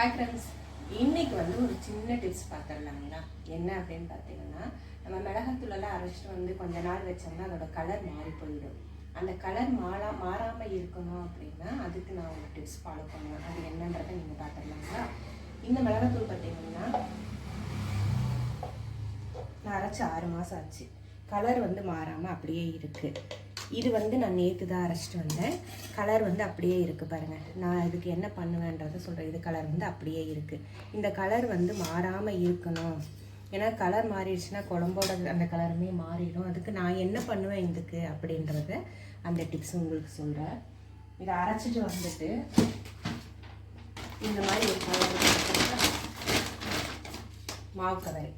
Hi friends இன்னைக்கு வந்து ஒரு சின்ன டிப்ஸ் பார்த்துடலாங்களா என்ன அப்படின்னு பார்த்தீங்கன்னா நம்ம மிளகாத்தூளெல்லாம் அரைச்சிட்டு வந்து கொஞ்ச நாள் வச்சோம்னா அதோட கலர் மாறி போயிடும். அந்த கலர் மாறா மாறாமல் இருக்கணும் அப்படின்னா அதுக்கு நான் ஒரு டிப்ஸ் ஃபாலோ பண்ணுவேன். அது என்னன்றதை நீங்கள் பார்த்துடலாங்களா இந்த மிளகாத்தூள் பார்த்தீங்கன்னா நான் அரைச்சி ஆறு மாதம் ஆச்சு. கலர் வந்து மாறாமல் அப்படியே இருக்குது இது வந்து நான் நேற்று தான் அரைச்சிட்டு வந்தேன். கலர் வந்து அப்படியே இருக்குது பாருங்கள் நான் இதுக்கு என்ன பண்ணுவேன்றதை சொல்கிறேன் இது கலர் வந்து அப்படியே இருக்குது இந்த கலர் வந்து மாறாமல் இருக்கணும். ஏன்னா கலர் மாறிடுச்சுன்னா குழம்போட அந்த கலருமே மாறிடும். அதுக்கு நான் என்ன பண்ணுவேன் இதுக்கு அப்படின்றத அந்த டிப்ஸ் உங்களுக்கு சொல்கிறேன் இதை அரைச்சிட்டு வந்துட்டு இந்த மாதிரி ஒரு கலர் மாவு கலர்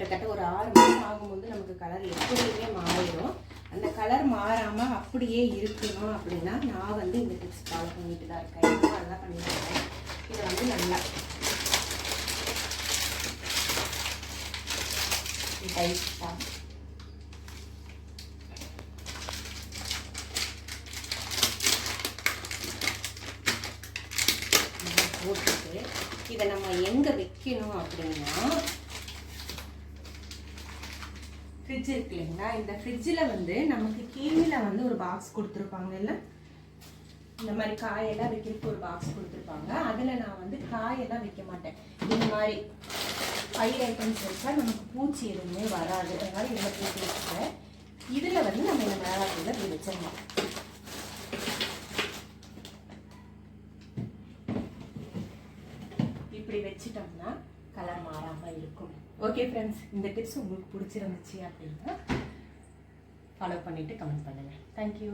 கிட்டத்தட்ட ஒரு ஆறு மாதம் ஆகும்போது நமக்கு கலர் எப்படியுமே மாறிடும். அந்த கலர் மாறாமல் அப்படியே இருக்கணும் அப்படின்னா நான் வந்து இந்த டிப்ஸ் ஃபாலோ பண்ணிட்டு தான் இருக்கேன். இன்னும் நல்லா பண்ணிட்டு இருக்கேன் இதை வந்து நல்லா டைட்டாக போட்டுட்டு இதை நம்ம எங்கே வைக்கணும் அப்படின்னா ஃப்ரிட்ஜ் இருக்கு இல்லைங்களா? இந்த ஃப்ரிட்ஜில் வந்து நமக்கு கீழே வந்து ஒரு பாக்ஸ் கொடுத்துருப்பாங்க இல்லை? இந்த மாதிரி காயெல்லாம் வைக்கிறதுக்கு ஒரு பாக்ஸ் கொடுத்துருப்பாங்க. அதில் நான் வந்து காயெல்லாம் வைக்க மாட்டேன். இந்த மாதிரி ஃபைவ் ஐட்டம்ஸ் வச்சா நமக்கு பூச்சி எதுவுமே வராது. அதனால இதில் பூச்சி வச்சுட்டேன் இதில் வந்து நம்ம இந்த மிளகாத்தூளை இப்படி வச்சிடலாம் இப்படி வச்சிட்டோம்னா கலர் மாறாமல் இருக்கும். ஓகே ஃப்ரெண்ட்ஸ் இந்த டிப்ஸ் உங்களுக்கு பிடிச்சிருந்துச்சு அப்படின்னா ஃபாலோ பண்ணிவிட்டு கமெண்ட் பண்ணுங்கள் தேங்க்யூ